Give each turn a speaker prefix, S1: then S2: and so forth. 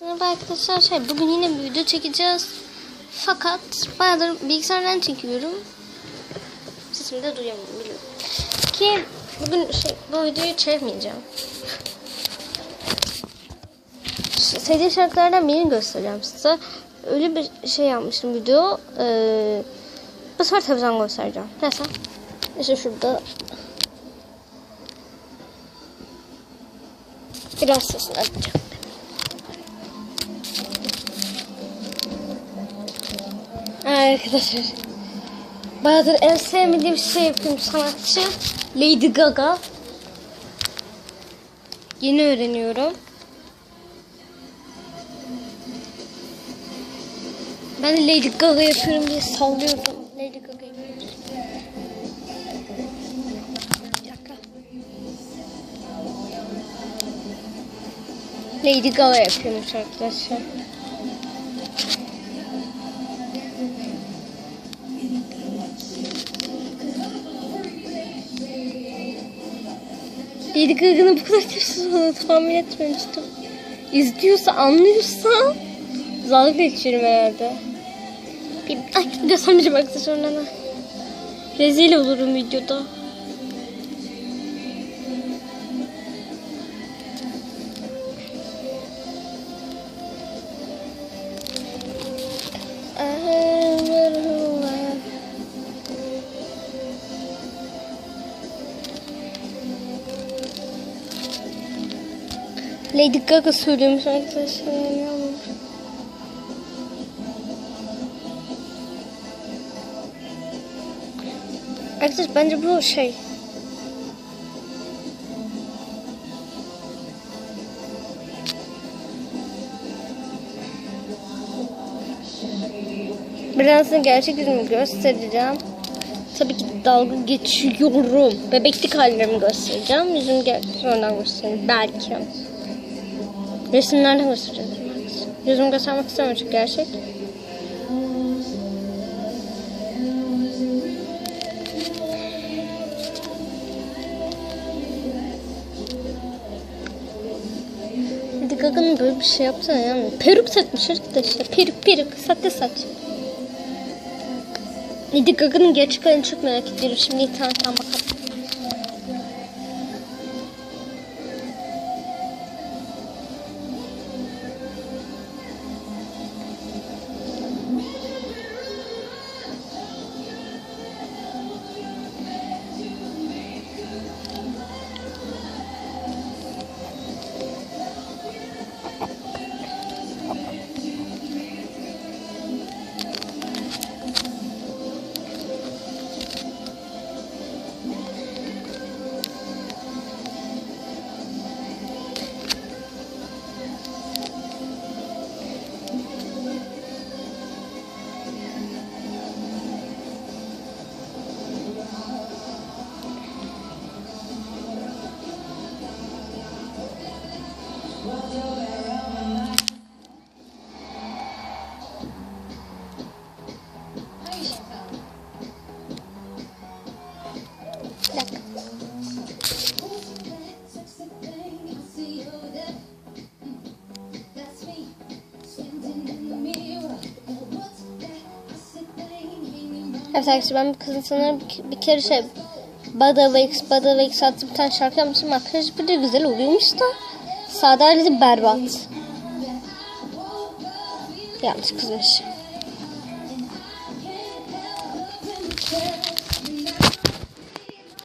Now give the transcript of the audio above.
S1: Merhaba arkadaşlar şey bugün yine bir video çekeceğiz. Fakat bayağıdır bilgisayardan çekiyorum. Sesimi de duyamıyorum biliyorum. Ki bugün şey bu videoyu çekmeyeceğim. Ş- Sevdiğim şarkılardan birini göstereceğim size. Öyle bir şey yapmıştım video. Ee, bu sefer televizyon göstereceğim. Neyse. İşte şurada. Biraz sesini açacağım. Arkadaşlar. Bayağıdır en sevmediğim şey yapıyorum sanatçı. Lady Gaga. Yeni öğreniyorum. Ben Lady Gaga yapıyorum diye sallıyordum. Lady Gaga yapıyorum. Lady Gaga yapıyormuş arkadaşlar. Lady Gaga'nın bu kadar tipsiz olduğunu tahmin etmemiştim. İzliyorsa, anlıyorsa dalga geçiyorum herhalde. Bir, ay göstermeyeceğim arkadaşlar da. Rezil olurum videoda. Lady Gaga söylüyormuş arkadaşlar. inanmıyorum. Arkadaşlar bence bu şey. Birazdan gerçek yüzümü göstereceğim. Tabii ki dalga geçiyorum. Bebeklik hallerimi göstereceğim. Yüzümü gel sonradan göstereyim. Belki. Resimlerden göstereceğim. Yüzümü göstermek istemiyorum çünkü gerçek. Lady Gaga'nın böyle bir şey yapsana yani. Peruk takmış arkadaşlar. Peruk peruk. Sahte saç. Lady Gaga'nın gerçek halini çok merak ediyorum. Şimdi internetten bakalım. Evet arkadaşlar ben bu kızın sanırım bir, bir kere şey Bada Wakes, Bada Wakes adlı bir tane şarkı yapmışım. Makyaj bir de güzel oluyormuş da sade hali berbat. Yanlış kızmış.